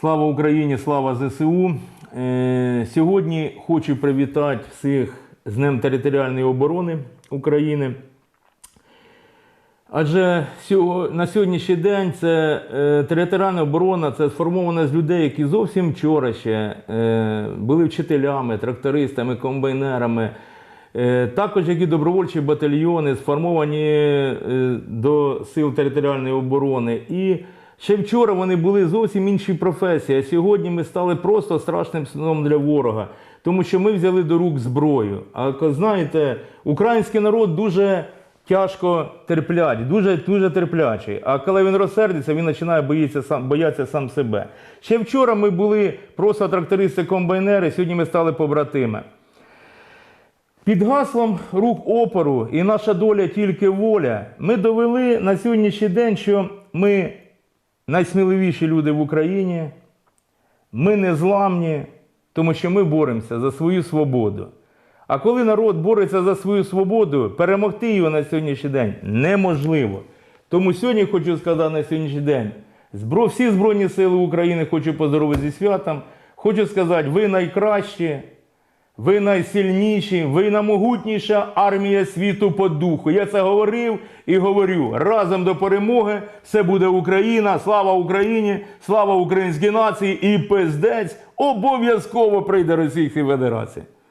Слава Україні, слава ЗСУ. Е, Сьогодні хочу привітати всіх з Днем територіальної оборони України. Адже на сьогоднішній день це е, територіальна оборона це сформована з людей, які зовсім вчора ще е, були вчителями, трактористами, комбайнерами. Також як і добровольчі батальйони сформовані до сил територіальної оборони. І ще вчора вони були зовсім інші професії. А сьогодні ми стали просто страшним сном для ворога, тому що ми взяли до рук зброю. А знаєте, український народ дуже тяжко терплять, дуже, дуже терплячий. А коли він розсердиться, він починає боїться сам, боятися сам себе. Ще вчора ми були просто трактористи-комбайнери, сьогодні ми стали побратими. Під гаслом рук опору і наша доля тільки воля. Ми довели на сьогоднішній день, що ми найсміливіші люди в Україні, ми не зламні, тому що ми боремося за свою свободу. А коли народ бореться за свою свободу, перемогти його на сьогоднішній день неможливо. Тому сьогодні хочу сказати на сьогоднішній день: всі Збройні Сили України хочу поздоровити зі святом. Хочу сказати, ви найкращі. Ви найсильніші, ви наймогутніша армія світу по духу. Я це говорив і говорю. Разом до перемоги все буде Україна. Слава Україні! Слава українській нації! І пиздець обов'язково прийде Російській Федерації.